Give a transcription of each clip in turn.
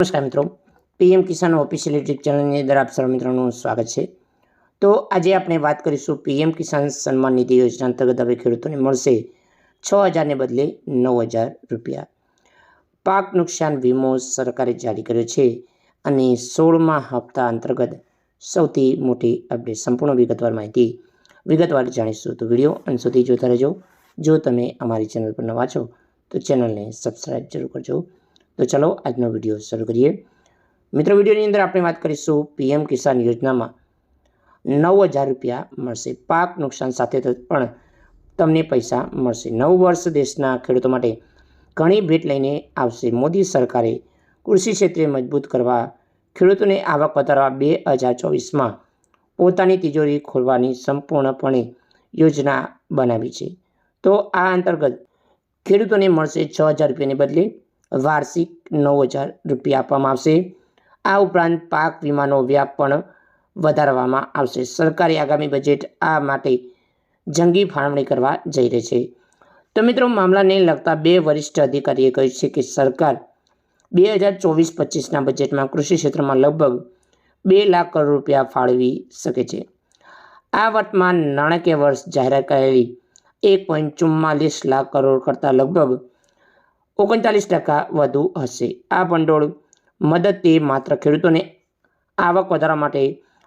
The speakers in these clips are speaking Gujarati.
નમસ્કાર મિત્રો. પીએમ કિસાન ઓફિશિયલ યુટ્યુબ ચેનલની અંદર આપ સર્વ મિત્રોનું સ્વાગત છે. તો આજે આપણે વાત કરીશું પીએમ કિસાન સન્માન નિધિ યોજના અંતર્ગત હવે ખેડૂતોને મળશે છ હજારને બદલે નવ હજાર રૂપિયા. પાક નુકસાન વીમો સરકારે જારી કર્યો છે અને સોળમા હપ્તા અંતર્ગત સૌથી મોટી અપડેટ સંપૂર્ણ વિગતવાર માહિતી વિગતવાર જાણીશું. તો વીડિયો અંત સુધી જોતા રહેજો. જો તમે અમારી ચેનલ પર નવા છો, તો ચેનલને સબસ્ક્રાઈબ જરૂર કરજો. તો ચલો આજનો વીડિયો શરૂ કરીએ. મિત્રો, વિડીયોની અંદર આપણે વાત કરીશું પીએમ કિસાન યોજનામાં નવ હજાર રૂપિયા મળશે. પાક નુકસાન સાથે પણ તમને પૈસા મળશે. નવ વર્ષ દેશના ખેડૂતો માટે ઘણી ભેટ લઈને આવશે. મોદી સરકારે કૃષિ ક્ષેત્રે મજબૂત કરવા ખેડૂતોને આવક વધારવા બે હજાર ચોવીસમાં પોતાની તિજોરી ખોલવાની સંપૂર્ણપણે યોજના બનાવી છે. તો આ અંતર્ગત ખેડૂતોને મળશે છ હજાર રૂપિયાને બદલે વાર્ષિક નવ હજાર રૂપિયા આપવામાં આવશે. આ ઉપરાંત પાક વીમાનો વ્યાપ પણ વધારવામાં આવશે. સરકારે આગામી બજેટ આ માટે જંગી ફાળવણી કરવા જઈ રહી છે. તો મિત્રો, મામલાને લગતા બે વરિષ્ઠ અધિકારીએ કહ્યું છે કે સરકાર બે હજાર ચોવીસ પચીસના બજેટમાં કૃષિ ક્ષેત્રમાં લગભગ બે લાખ કરોડ રૂપિયા ફાળવી શકે છે. આ વર્તમાન નાણાકીય વર્ષ જાહેરાત કરેલી એક પોઈન્ટ ચુમ્માલીસ લાખ કરોડ કરતાં લગભગ ઓગણચાલીસ ટકા વધુ હશે. આ ભંડોળ મદદ તે માત્ર ખેડૂતોને આવક વધારવા માટે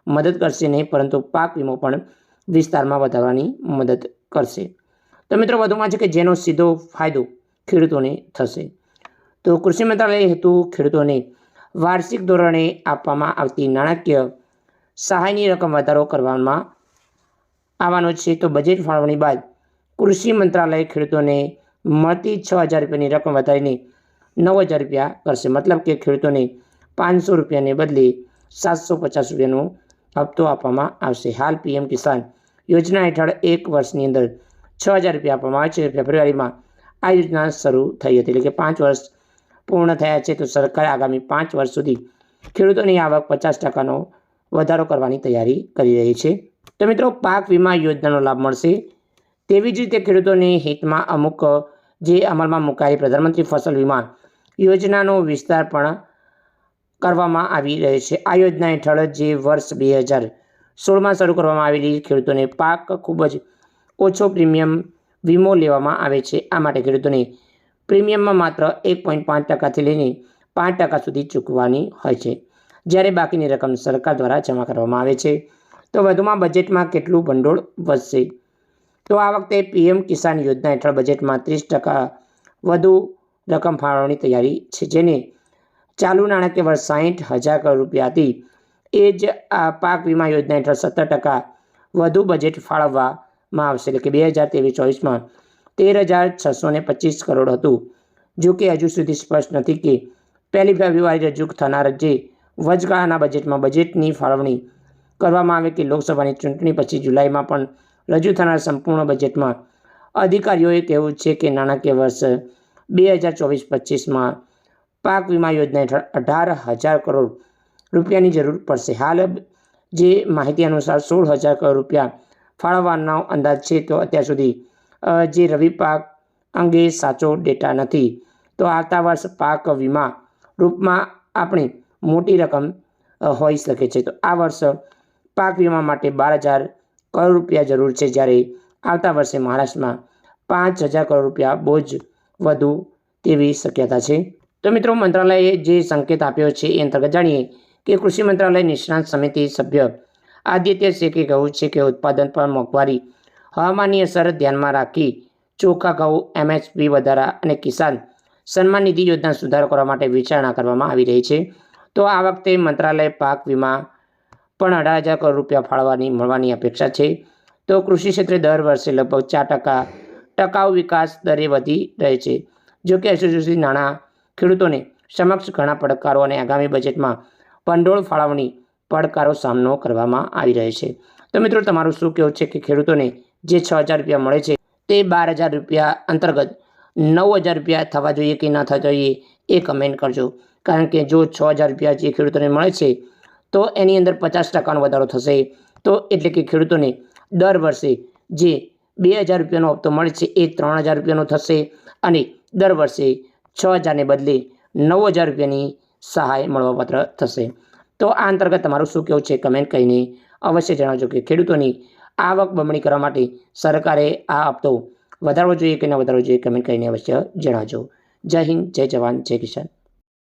મદદ કરશે નહીં, પરંતુ પાક વીમો પણ વિસ્તારમાં વધારવાની મદદ કરશે. તો મિત્રો, વધુમાં છે કે જેનો સીધો ફાયદો ખેડૂતોને થશે. તો કૃષિ મંત્રાલય હેતુ ખેડૂતોને વાર્ષિક ધોરણે આપવામાં આવતી નાણાકીય સહાયની રકમ વધારો કરવામાં આવવાનો છે. તો બજેટ ફાળવણી બાદ કૃષિ મંત્રાલય ખેડૂતોને મળતી છ હજાર રૂપિયાની રકમ વધારીને નવ હજાર રૂપિયા કરશે. મતલબ કે ખેડૂતોને પાંચસો રૂપિયાને બદલે સાતસો પચાસ રૂપિયાનો હપ્તો આપવામાં આવશે. હાલ પીએમ કિસાન યોજના હેઠળ એક વર્ષની અંદર છ હજાર રૂપિયા આપવામાં આવે છે. ફેબ્રુઆરીમાં આ યોજના શરૂ થઈ હતી. એટલે કે પાંચ વર્ષ પૂર્ણ થયા છે તો સરકાર આગામી પાંચ વર્ષ સુધી ખેડૂતોની આવક પચાસ ટકાનો વધારો કરવાની તૈયારી કરી રહી છે. તો મિત્રો, પાક વીમા યોજનાનો લાભ મળશે. તેવી જ રીતે ખેડૂતોને હિતમાં અમુક જે અમલમાં મુકાયેલી પ્રધાનમંત્રી ફસલ વીમા યોજનાનો વિસ્તાર પણ કરવામાં આવી રહ્યો છે. આ યોજના હેઠળ જે વર્ષ બે હજાર સોળમાં શરૂ કરવામાં આવેલી ખેડૂતોને પાક ખૂબ જ ઓછો પ્રીમિયમ વીમો લેવામાં આવે છે. આ માટે ખેડૂતોને પ્રીમિયમમાં માત્ર એક પોઈન્ટ પાંચ ટકાથી લઈને પાંચ ટકા સુધી ચૂકવવાની હોય છે. જ્યારે બાકીની રકમ સરકાર દ્વારા જમા કરવામાં આવે છે. તો વધુમાં બજેટમાં કેટલું ભંડોળ વધશે? તો આ વખતે પીએમ કિસાન યોજના હેઠળ બજેટમાં ત્રીસ ટકા વધુ રકમ ફાળવવાની તૈયારી છે, જેને ચાલુ નાણાકીય વર્ષ સાહીઠ હજાર કરોડ રૂપિયા હતી. એ જ આ પાક વીમા યોજના હેઠળ સત્તર ટકા વધુ બજેટ ફાળવવામાં આવશે, એટલે કે બે હજાર ત્રેવીસ ચોવીસમાં તેર હજાર છસો ને પચીસ કરોડ હતું. જો કે હજુ સુધી સ્પષ્ટ નથી કે પહેલી ફેબ્રુઆરી રજૂ થનાર જે વચગાળાના બજેટમાં બજેટની ફાળવણી કરવામાં આવે કે લોકસભાની ચૂંટણી પછી જુલાઈમાં પણ રજૂ થનાર સંપૂર્ણ બજેટમાં અધિકારીઓએ કહેવું છે કે નાણાકીય વર્ષ બે હજાર ચોવીસ પચીસમાં પાક વીમા યોજના હેઠળ અઢાર હજાર કરોડ રૂપિયાની જરૂર પડશે. હાલ જે માહિતી અનુસાર સોળ હજાર કરોડ રૂપિયા ફાળવવાનો અંદાજ છે, તો અત્યાર સુધી જે રવિ પાક અંગે સાચો ડેટા નથી. તો આવતા વર્ષ પાક વીમા રૂપમાં આપણે મોટી રકમ હોઈ શકે છે. તો આ વર્ષ પાક વીમા માટે બાર હજાર કરોડ રૂપિયા જરૂર છે જ્યારે આવતા વર્ષે મહારાષ્ટ્રમાં પાંચ હજાર કરોડ રૂપિયા બોજ વધુ તેવી શક્યતા છે. તો મિત્રો, મંત્રાલયે જે સંકેત આપ્યો છે એ અંતર્ગત જાણીએ કે કૃષિ મંત્રાલય નિષ્ણાંત સમિતિ સભ્ય આદિત્ય શેખે કહ્યું છે કે ઉત્પાદન પર મોંઘવારી, હવામાનની અસર ધ્યાનમાં રાખી ચોખા ઘઉં એમએસપી વધારા અને કિસાન સન્માન નિધિ યોજના સુધારો કરવા માટે વિચારણા કરવામાં આવી રહી છે. તો આ વખતે મંત્રાલય પાક વીમા પણ અઢાર હજાર કરોડ રૂપિયા ફાળવાની મળવાની અપેક્ષા છે. તો કૃષિ ક્ષેત્રે દર વર્ષે લગભગ ચાર ટકા ટકાઉ વિકાસ દરે વધી રહે છે. જો કે હજુ નાણાં ખેડૂતોને સમક્ષ ઘણા પડકારો અને આગામી બજેટમાં ભંડોળ ફાળવણી પડકારો સામનો કરવામાં આવી રહ્યો છે. તો મિત્રો, તમારું શું કહેવું છે કે ખેડૂતોને જે છ હજાર રૂપિયા મળે છે તે બાર હજાર રૂપિયા અંતર્ગત નવ હજાર રૂપિયા થવા જોઈએ કે ન થવા જોઈએ એ કમેન્ટ કરજો. કારણ કે જો છ હજાર રૂપિયા જે ખેડૂતોને મળે છે તો એની અંદર પચાસ ટકાનો વધારો થશે. તો એટલે કે ખેડૂતોને દર વર્ષે જે બે હજાર રૂપિયાનો હપ્તો મળે છે, એ ત્રણ હજાર રૂપિયાનો થશે અને દર વર્ષે છ હજારને બદલે નવ હજાર રૂપિયાની સહાય મળવાપાત્ર થશે. તો આ અંતર્ગત તમારું શું કહેવું છે કમેન્ટ કરીને અવશ્ય જણાવજો કે ખેડૂતોની આવક બમણી કરવા માટે સરકારે આ હપ્તો વધારવો જોઈએ કે ન વધારવો જોઈએ કમેન્ટ કરીને અવશ્ય જણાવજો. જય હિન્દ, જય જવાન, જય કિસાન.